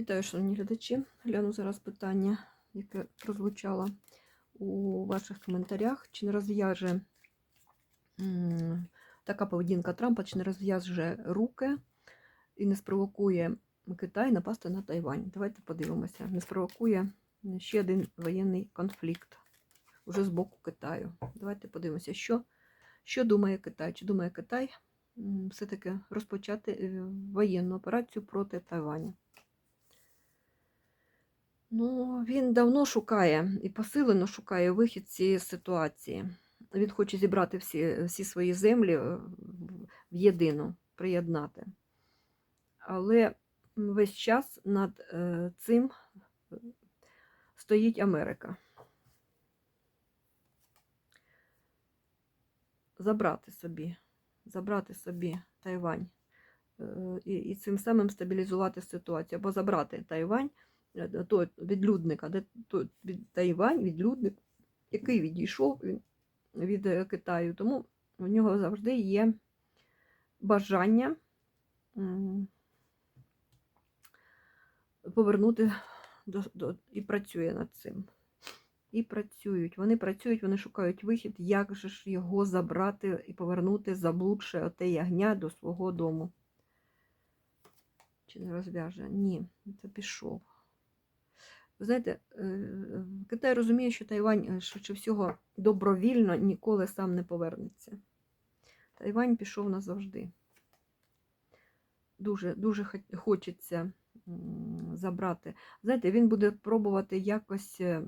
Вітаю, шановні глядачі. Гляну зараз питання, яке прозвучало у ваших коментарях. Чи не розв'яже така поведінка Трампа, чи не розв'яже руки і не спровокує Китай напасти на Тайвань? Давайте подивимося. Не спровокує ще один воєнний конфлікт уже з боку Китаю. Давайте подивимося, що, що думає Китай. Чи думає Китай все-таки розпочати е, воєнну операцію проти Тайваню? Ну, він давно шукає і посилено шукає вихід з цієї ситуації. Він хоче зібрати всі, всі свої землі е, в єдину, приєднати. Але весь час над е, цим е, стоїть Америка. Забрати собі, забрати собі Тайвань і, і цим самим стабілізувати ситуацію, або забрати Тайвань той відлюдника, де той від Тайвань, відлюдник, який відійшов він від е, Китаю. Тому в нього завжди є бажання повернути до, до, і працює над цим. І працюють. Вони працюють, вони шукають вихід, як же ж його забрати і повернути заблудше оте ягня до свого дому. Чи не розв'яже? Ні, це пішов. Ви знаєте, е, Китай розуміє, що Тайвань, е, швидше всього, добровільно ніколи сам не повернеться. Тайвань пішов назавжди. Дуже, дуже хочеться забрати. Знаєте, він буде пробувати якось. е,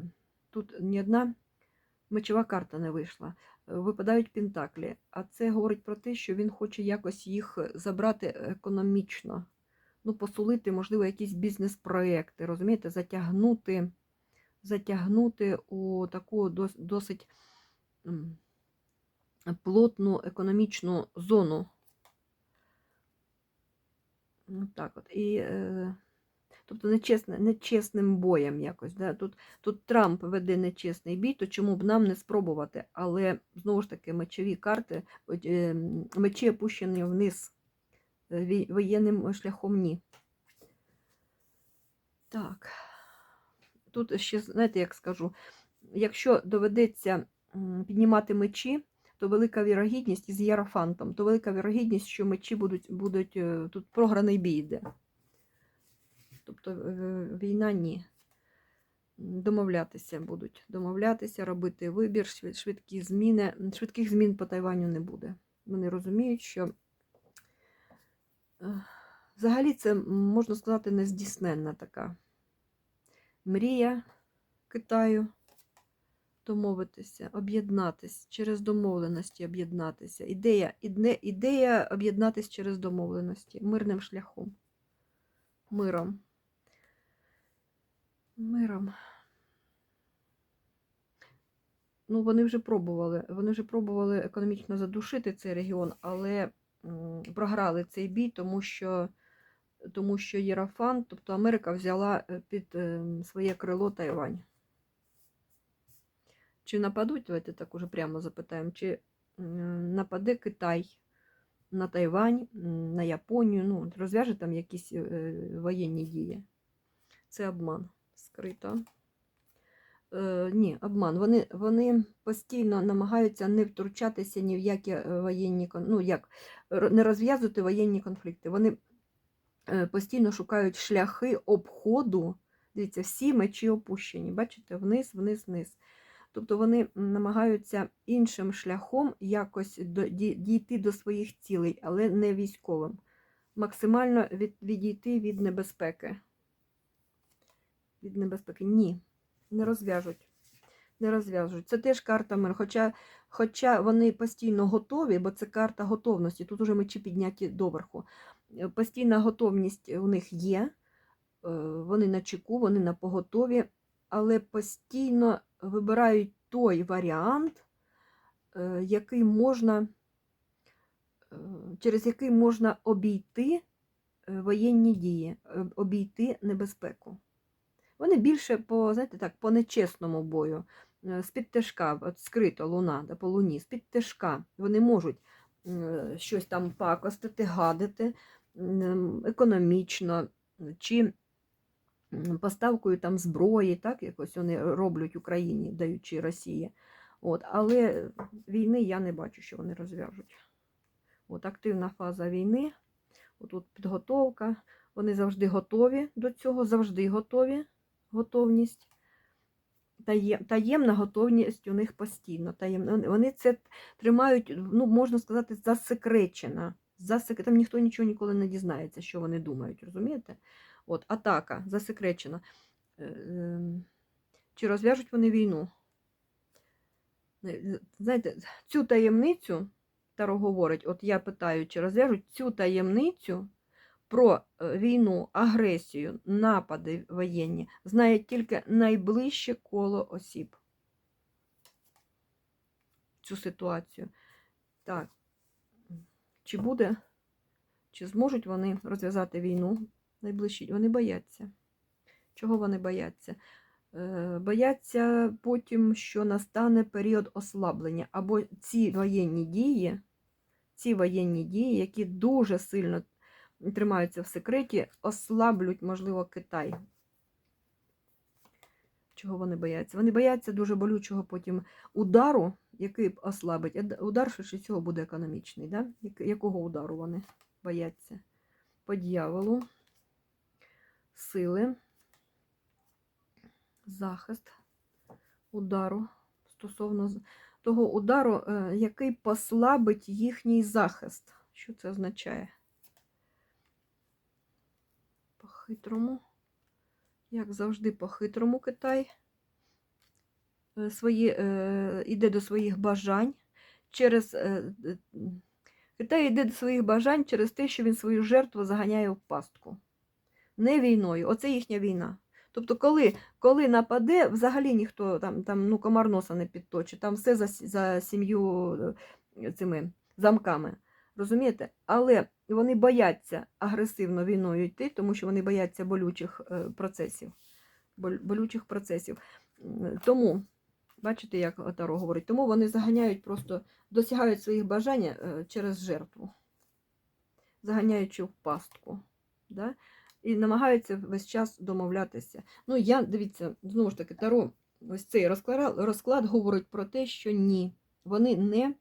Тут ні одна мечова карта не вийшла. Випадають пентаклі. А це говорить про те, що він хоче якось їх забрати економічно ну, посулити, можливо, якісь бізнес-проекти, розумієте, затягнути, затягнути у таку досить плотну економічну зону. Ну, так от. І, е, тобто нечесне, нечесним боєм якось. Да? Тут, тут Трамп веде нечесний бій, то чому б нам не спробувати? Але знову ж таки мечові карти, е, мечі опущені вниз. Е, Воєнним шляхом ні. Так. Тут ще, знаєте, як скажу, якщо доведеться піднімати мечі, то велика вірогідність із Єрофантом, то велика вірогідність, що мечі будуть, будуть е, тут програний бій йде. Тобто е, війна ні. Домовлятися будуть. Домовлятися, робити вибір, швидкі зміни. Швидких змін по Тайваню не буде. Вони розуміють, що е, взагалі це, можна сказати, нездійсненна така мрія Китаю домовитися, об'єднатися, через домовленості об'єднатися. Ідея, ідея об'єднатися через домовленості, мирним шляхом. Миром. Миром. Ну, вони вже пробували. Вони вже пробували економічно задушити цей регіон, але програли цей бій, тому що, тому що Єрофан, тобто Америка взяла е, під е, своє крило Тайвань. Чи нападуть, давайте так уже прямо запитаємо, чи нападе Китай на Тайвань, на Японію, ну, розв'яже там якісь е, воєнні дії. Це обман скрито. Е, ні, обман. Вони, вони постійно намагаються не втручатися ні в які е, воєнні ну, як, не розв'язувати воєнні конфлікти. Вони е, постійно шукають шляхи обходу. Дивіться, всі мечі опущені. Бачите, вниз, вниз, вниз. Тобто вони намагаються іншим шляхом якось дійти до своїх цілей, але не військовим. Максимально від, відійти від небезпеки. Від небезпеки. Ні, не розв'яжуть. Не розв'яжуть. Це теж карта миру. Хоча, хоча вони постійно готові, бо це карта готовності. Тут уже мечі підняті доверху. Е, Постійна готовність у них є. е, Вони на чеку, вони на поготові, але постійно вибирають той варіант, е, який можна, через який можна обійти воєнні дії, обійти небезпеку. Вони більше по, знаєте, так, по нечесному бою, е, з-під тяжка, от скрито луна, по луні, з-під тяжка. Вони можуть е, щось там пакостити, гадити економічно, чи поставкою там зброї, так, якось вони роблять Україні, даючи Росії. От, але війни я не бачу, що вони розв'яжуть. От активна фаза війни, отут підготовка. Вони завжди готові до цього, завжди готові. Готовність. Таєм, таємна готовність у них постійно. Таємна. Вони- це тримають, ну, можна сказати, засекречено. Засек... Там ніхто нічого ніколи не дізнається, що вони думають, розумієте? От, атака засекречена. Е, ем, Чи розв'яжуть вони війну? Е, Знаєте, цю таємницю, Таро говорить, от я питаю, чи розв'яжуть цю таємницю про е, війну, агресію, напади воєнні, знає тільки найближче коло осіб. Цю ситуацію. Так, чи буде, чи зможуть вони розв'язати війну найближчі? Вони бояться. Чого вони бояться? Е, Бояться потім, що настане період ослаблення, або ці воєнні дії, ці воєнні дії, які дуже сильно тримаються в секреті, ослаблють, можливо, Китай. Чого вони бояться? Вони бояться дуже болючого потім удару, який ослабить. Удар швидше всього буде економічний. Да? Якого удару вони бояться? По дьяволу, сили, захист удару стосовно того удару, е, який послабить їхній захист. Що це означає? По-хитрому. Як завжди, по-хитрому Китай е, свої, е, йде до своїх бажань через. е, Китай йде до своїх бажань через те, що він свою жертву заганяє в пастку. Не війною. Оце їхня війна. Тобто, коли, коли нападе, взагалі ніхто там, там ну, комар носа не підточить, там все за, за сім'ю цими замками. Розумієте? Але вони бояться агресивно війною йти, тому що вони бояться болючих е, процесів. Болючих процесів. Тому, бачите, як Таро говорить, тому вони заганяють просто, досягають своїх бажань е, через жертву, заганяючи в пастку. Да? І намагаються весь час домовлятися. Ну, я, дивіться, знову ж таки, Таро, ось цей розклад, розклад говорить про те, що ні, вони не е,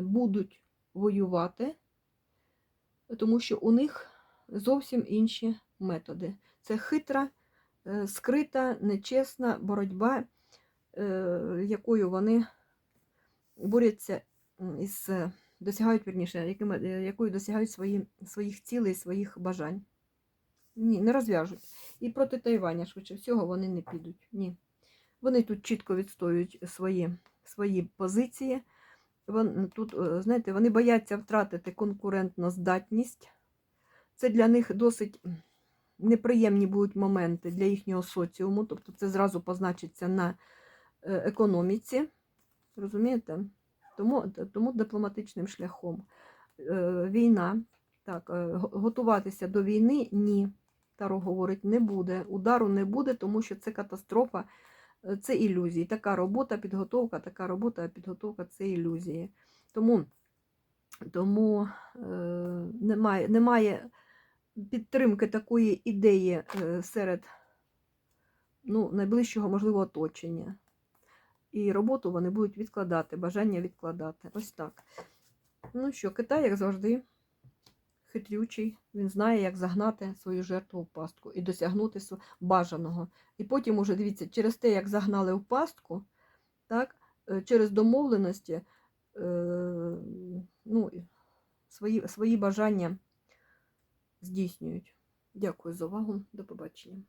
будуть воювати, тому що у них зовсім інші методи. Це хитра, е, скрита, нечесна боротьба, е, якою вони борються із, е, досягають, вірніше, якою досягають свої, своїх цілей, своїх бажань. Ні, не розв'яжуть. І проти Тайваня, швидше всього, вони не підуть. Ні. Вони тут чітко відстоюють свої, свої позиції. Тут, е, знаєте, вони бояться втратити конкурентну здатність. Це для них досить неприємні будуть моменти для їхнього соціуму, тобто це зразу позначиться на е, економіці. Розумієте? Тому, тому дипломатичним шляхом. Е, Війна. Так, готуватися до війни ні. Таро говорить, не буде. Удару не буде, тому що це катастрофа, це ілюзії. Така робота, підготовка, така робота, підготовка це ілюзії. Тому, тому е, немає, немає підтримки такої ідеї е, серед ну, найближчого, можливо, оточення. І роботу вони будуть відкладати, бажання відкладати. Ось так. Ну що, Китай, як завжди, хитрючий. Він знає, як загнати свою жертву в пастку і досягнути бажаного. І потім, уже дивіться, через те, як загнали в пастку, так, е, через домовленості е, ну, свої, свої бажання здійснюють. Дякую за увагу. До побачення.